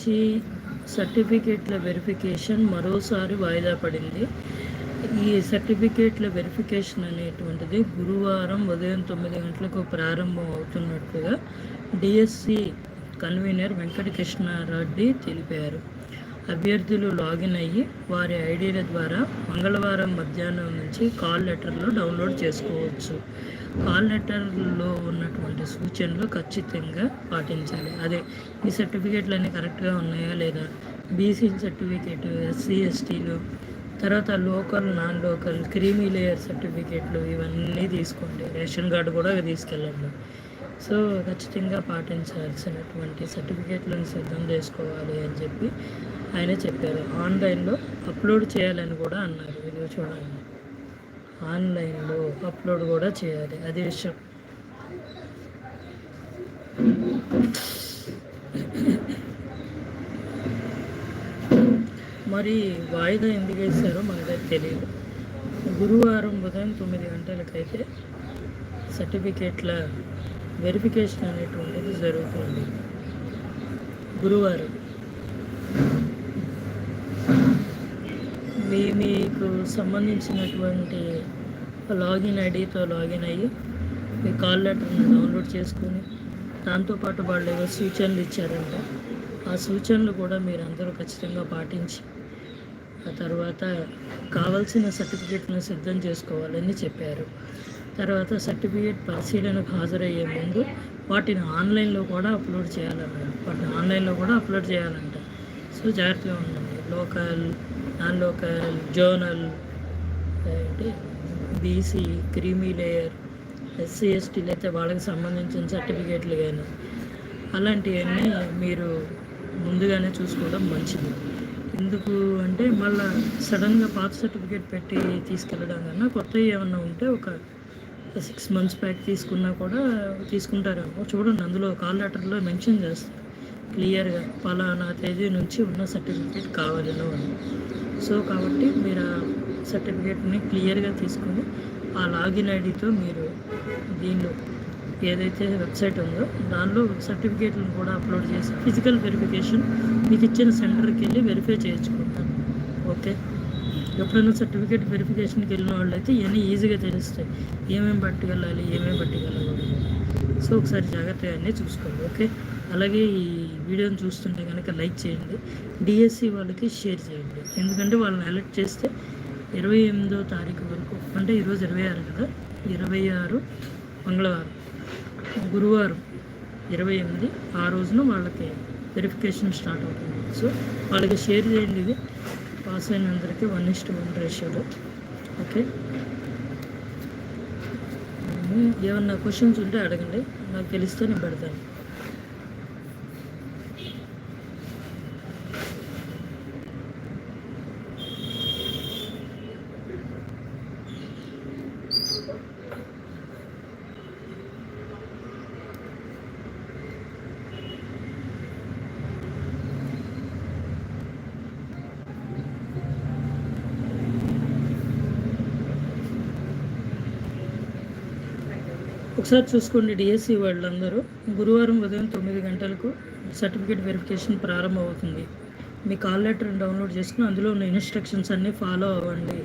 నుంచి సర్టిఫికేట్ల వెరిఫికేషన్ మరోసారి వాయిదా పడింది. ఈ సర్టిఫికేట్ల వెరిఫికేషన్ అనేటువంటిది గురువారం ఉదయం తొమ్మిది గంటలకు ప్రారంభం అవుతున్నట్లుగా డిఎస్సి కన్వీనర్ వెంకటకృష్ణారెడ్డి తెలిపారు. అభ్యర్థులు లాగిన్ అయ్యి వారి ఐడీల ద్వారా మంగళవారం మధ్యాహ్నం నుంచి కాల్ లెటర్లు డౌన్లోడ్ చేసుకోవచ్చు. కాల్ లెటర్లో ఉన్నటువంటి సూచనలు ఖచ్చితంగా పాటించాలి. అదే ఈ సర్టిఫికేట్లు అన్నీ కరెక్ట్గా ఉన్నాయా లేదా? బీసీ సర్టిఫికేట్ ఎస్సీ ఎస్టీలు తర్వాత local non local creamy layer సర్టిఫికేట్లు ఇవన్నీ తీసుకోండి. రేషన్ కార్డు కూడా తీసుకెళ్ళండి. సో ఖచ్చితంగా పాటించాల్సినటువంటి సర్టిఫికేట్లను సిద్ధం చేసుకోవాలి అని చెప్పి ఆయన చెప్పారు. ఆన్లైన్లో అప్లోడ్ చేయాలని కూడా అన్నారు. ఇది చూడండి. ఆన్లైన్లో అప్లోడ్ కూడా చేయాలి. అది విషయం. మరి వాయిదా ఎందుకు వేశారో మనకైతే తెలియదు. గురువారం ఉదయం తొమ్మిది గంటలకైతే సర్టిఫికేట్ల వెరిఫికేషన్ అనేటువంటిది జరుగుతుంది. గురువారం. మీ మీకు సంబంధించినటువంటి లాగిన్ ఐడితో లాగిన్ అయ్యి మీ కాల్ లెటర్ని డౌన్లోడ్ చేసుకొని దాంతోపాటు వాళ్ళు ఏవో సూచనలు ఇచ్చారంట. ఆ సూచనలు కూడా మీరు అందరూ ఖచ్చితంగా పాటించి ఆ తర్వాత కావాల్సిన సర్టిఫికేట్ను సిద్ధం చేసుకోవాలని చెప్పారు. తర్వాత సర్టిఫికేట్ పరిశీలనకు హాజరయ్యే ముందు వాటిని ఆన్లైన్లో కూడా అప్లోడ్ చేయాలన్నారు. వాటిని ఆన్లైన్లో కూడా అప్లోడ్ చేయాలంట. సో జాగ్రత్తగా ఉండండి. లోకల్ నాన్ లోకల్ జోనల్ అంటే బీసీ క్రీమీ లేయర్ ఎస్సీ ఎస్టీలు అయితే వాళ్ళకి సంబంధించిన సర్టిఫికేట్లు కానీ అలాంటివన్నీ మీరు ముందుగానే చూసుకోవడం మంచిది. ఎందుకు అంటే మళ్ళీ సడన్గా పాత సర్టిఫికేట్ పెట్టి తీసుకెళ్ళడం కన్నా కొత్తవి ఏమన్నా ఉంటే ఒక సిక్స్ మంత్స్ బ్యాక్ తీసుకున్నా కూడా తీసుకుంటారేమో చూడండి అందులో కాల్ లెటర్లో మెన్షన్ చేస్తారు క్లియర్గా పలానా తేదీ నుంచి ఉన్న సర్టిఫికేట్ కావాలని సో కాబట్టి మీరు ఆ సర్టిఫికేట్ని క్లియర్గా తీసుకొని ఆ లాగిన్ ఐడితో మీరు దీనిలో ఏదైతే వెబ్సైట్ ఉందో దానిలో సర్టిఫికేట్లను కూడా అప్లోడ్ చేసి ఫిజికల్ వెరిఫికేషన్ మీకు ఇచ్చిన సెంటర్కి వెళ్ళి వెరిఫై చేయించుకుంటాను ఓకే? ఎప్పుడైనా సర్టిఫికేట్ వెరిఫికేషన్కి వెళ్ళిన వాళ్ళైతే ఇవన్నీ ఈజీగా తెలుస్తాయి. ఏమేమి పట్టుకెళ్ళాలి ఏమేమి పట్టుకెళ్ళకూడదు. సో ఒకసారి జాగ్రత్తగా అన్నీ చూసుకోండి. ఓకే? అలాగే ఈ వీడియోని చూస్తుంటే కనుక లైక్ చేయండి. డిఎస్సి వాళ్ళకి షేర్ చేయండి. ఎందుకంటే వాళ్ళని అలర్ట్ చేస్తే ఇరవై ఎనిమిదో తారీఖు వరకు అంటే ఈరోజు ఇరవై ఆరు కదా? ఇరవై ఆరు మంగళవారం. గురువారం ఇరవై ఎనిమిది ఆ రోజున వాళ్ళకి వెరిఫికేషన్ స్టార్ట్ అవుతుంది. సో వాళ్ళకి షేర్ చేయండి ఇది. పాస్ అయిన అందరికీ వన్ ఇస్ట్ వన్ రేషియోలో ఓకే ఏమన్నా క్వశ్చన్స్ ఉంటే అడగండి. నాకు తెలిస్తే నేను పెడతాను. ఒకసారి చూసుకోండి డిఎస్సి వాళ్ళందరూ. గురువారం ఉదయం తొమ్మిది గంటలకు సర్టిఫికేట్ వెరిఫికేషన్ ప్రారంభమవుతుంది. మీ కాల్ లెటర్ని డౌన్లోడ్ చేసుకుని అందులో ఉన్న ఇన్స్ట్రక్షన్స్ అన్నీ ఫాలో అవ్వండి.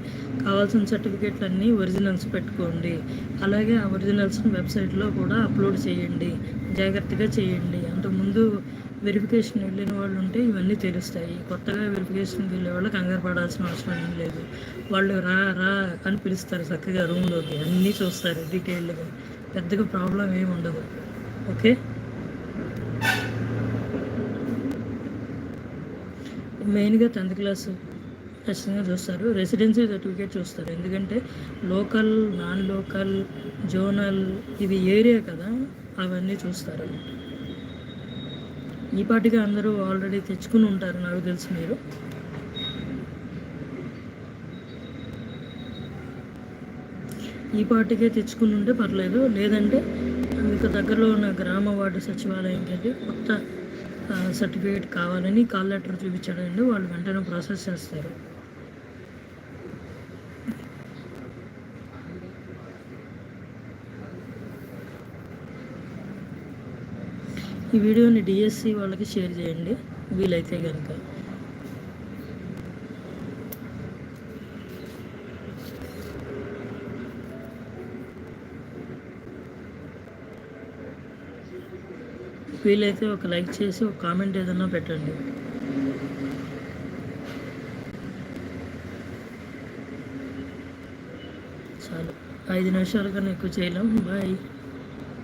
కావాల్సిన సర్టిఫికేట్లు అన్నీ ఒరిజినల్స్ పెట్టుకోండి. అలాగే ఆ ఒరిజినల్స్ని వెబ్సైట్లో కూడా అప్లోడ్ చేయండి. జాగ్రత్తగా చేయండి. అంతకుముందు వెరిఫికేషన్ వెళ్ళిన వాళ్ళు ఉంటే ఇవన్నీ తెలుస్తాయి. కొత్తగా వెరిఫికేషన్కి వెళ్ళే వాళ్ళు కంగారు పడాల్సిన అవసరం ఏం లేదు. వాళ్ళు రా రా అని పిలుస్తారు చక్కగా రూమ్లోకి అన్నీ చూస్తారు డీటెయిల్డ్గా పెద్దగా ప్రాబ్లం ఏమి ఉండదు. ఓకే? మెయిన్గా టెన్త్ క్లాస్ ఖచ్చితంగా చూస్తారు. రెసిడెన్సీ సర్టిఫికేట్ చూస్తారు. ఎందుకంటే లోకల్ నాన్ లోకల్ జోనల్ ఇది ఏరియా కదా అవన్నీ చూస్తారు. ఈ పాటిగా అందరూ ఆల్రెడీ తెచ్చుకుని ఉంటారు నాకు తెలిసి మీరు. ఈ పాటికే తెచ్చుకుని ఉంటే పర్లేదు. లేదంటే మీకు దగ్గరలో ఉన్న గ్రామ వార్డు సచివాలయంకి వెళ్ళి కొత్త సర్టిఫికేట్ కావాలని కాల్ లెటర్ చూపించాడండి. వాళ్ళు వెంటనే ప్రాసెస్ చేస్తారు. ఈ వీడియోని డిఎస్సి వాళ్ళకి షేర్ చేయండి. వీలైతే కనుక వీలైతే ఒక లైక్ చేసి ఒక కామెంట్ ఏదన్నా పెట్టండి. చాలు. ఐదు నిమిషాల కన్నా ఎక్కువ చేయలేం. బాయ్.